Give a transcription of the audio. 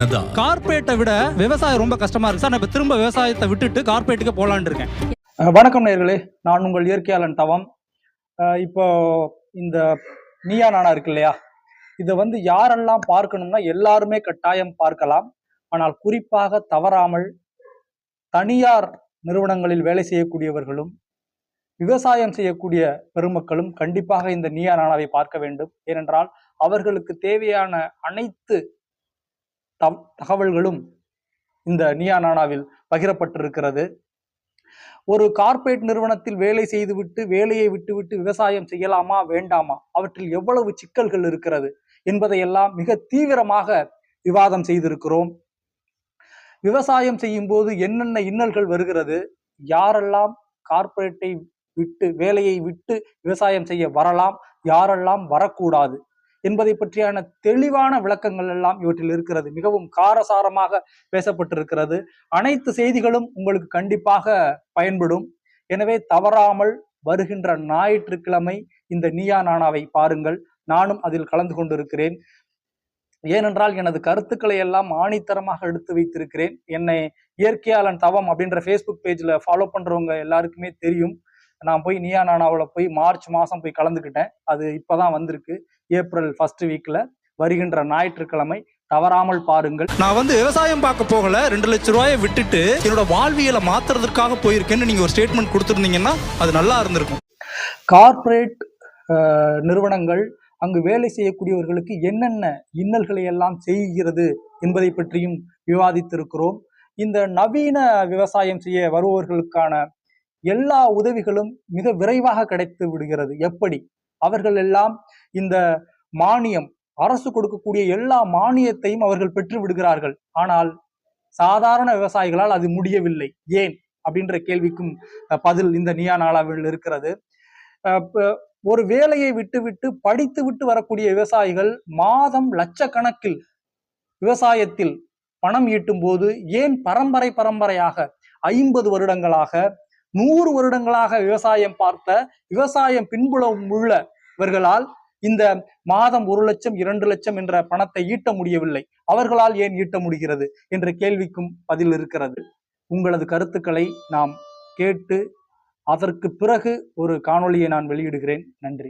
கார்பரேட்டை விட விவசாயம் ரொம்ப கஷ்டமா இருக்கு. சார் நான் இப்ப திரும்ப விவசாயத்தை விட்டுட்டு கார்பரேட்டுக்கு போலான்னு இருக்கேன். வணக்கம் நேர்களே. நான் உங்கள் இயற்கையாளன் தவம். இப்போ இந்த நீயா நானா இருக்கு இல்லையா? இதை வந்து யாரெல்லாம் பார்க்கணும்னா எல்லாருமே கட்டாயம் பார்க்கலாம். ஆனால் குறிப்பாக தவறாமல் தனியார் நிறுவனங்களில் வேலை செய்யக்கூடியவர்களும் விவசாயம் செய்யக்கூடிய பெருமக்களும் கண்டிப்பாக இந்த நீயா நானாவை பார்க்க வேண்டும். ஏனென்றால் அவர்களுக்கு தேவையான அனைத்து தகவல்களும் இந்த நீயா நானாவில் பகிரப்பட்டிருக்கிறது. ஒரு கார்ப்பரேட் நிறுவனத்தில் வேலை செய்துவிட்டு வேலையை விட்டுவிட்டு விவசாயம் செய்யலாமா வேண்டாமா? அவற்றில் எவ்வளவு சிக்கல்கள் இருக்கிறது என்பதையெல்லாம் மிக தீவிரமாக விவாதம் செய்திருக்கிறோம். விவசாயம் செய்யும் போது என்னென்ன இன்னல்கள் வருகிறது? யாரெல்லாம் கார்ப்பரேட்டை விட்டு வேலையை விட்டு விவசாயம் செய்ய வரலாம் யாரெல்லாம் வரக்கூடாது? என்பதை பற்றியான தெளிவான விளக்கங்கள் எல்லாம் இவற்றில் இருக்கிறது. மிகவும் காரசாரமாக பேசப்பட்டிருக்கிறது. அனைத்து செய்திகளும் உங்களுக்கு கண்டிப்பாக பயன்படும். எனவே தவறாமல் வருகின்ற ஞாயிற்றுக்கிழமை இந்த நீயா நானாவை பாருங்கள். நானும் அதில் கலந்து கொண்டிருக்கிறேன். ஏனென்றால் எனது கருத்துக்களை எல்லாம் ஆணித்தரமாக எடுத்து வைத்திருக்கிறேன். என்னை இயற்கையாளன் தவம் அப்படின்ற ஃபேஸ்புக் பேஜில் ஃபாலோ பண்ணுறவங்க எல்லாருக்குமே தெரியும். நான் போய் நீயா நானாவில் போய் மார்ச் மாசம் போய் கலந்துக்கிட்டேன். அது இப்பதான் வந்திருக்கு. ஏப்ரல் ஃபர்ஸ்ட் வீக்ல வருகின்ற ஞாயிற்றுக்கிழமை. தவறாமல் பாருங்கள். நான் வந்து விவசாயம் பார்க்க போகல. ரெண்டு லட்ச ரூபாயை விட்டுட்டு என்னோட வாழ்வியலை மாத்துறதுக்காக போயிருக்கேன்னு நீங்க ஒரு ஸ்டேட்மெண்ட் கொடுத்துருந்தீங்கன்னா அது நல்லா இருந்திருக்கும். கார்ப்பரேட் நிறுவனங்கள் அங்கு வேலை செய்யக்கூடியவர்களுக்கு என்னென்ன இன்னல்களை எல்லாம் செய்கிறது என்பதை பற்றியும் விவாதித்திருக்கிறோம். இந்த நவீன விவசாயம் செய்ய வருபவர்களுக்கான எல்லா உதவிகளும் மிக விரைவாக கிடைத்து விடுகிறது. எப்படி? அவர்கள் எல்லாம் இந்த மானியம் அரசு கொடுக்கக்கூடிய எல்லா மானியத்தையும் அவர்கள் பெற்று விடுகிறார்கள். ஆனால் சாதாரண விவசாயிகளால் அது முடியவில்லை. ஏன்? அப்படின்ற கேள்விக்கும் பதில் இந்த நியா நாளாவில் இருக்கிறது. ஒரு வேலையை விட்டுவிட்டு படித்து விட்டு வரக்கூடிய விவசாயிகள் மாதம் லட்சக்கணக்கில் விவசாயத்தில் பணம் ஈட்டும் போது ஏன் பரம்பரை பரம்பரையாக ஐம்பது வருடங்களாக நூறு வருடங்களாக விவசாயம் பார்த்த விவசாயம் பின்புலம் உள்ள இவர்களால் இந்த மாதம் ஒரு லட்சம் இரண்டு லட்சம் என்ற பணத்தை ஈட்ட முடியவில்லை. அவர்களால் ஏன் ஈட்ட முடிகிறது என்ற கேள்விக்கும் பதில் இருக்கிறது. உங்களது கருத்துக்களை நாம் கேட்டு அதற்கு பிறகு ஒரு காணொளியை நான் வெளியிடுகிறேன். நன்றி.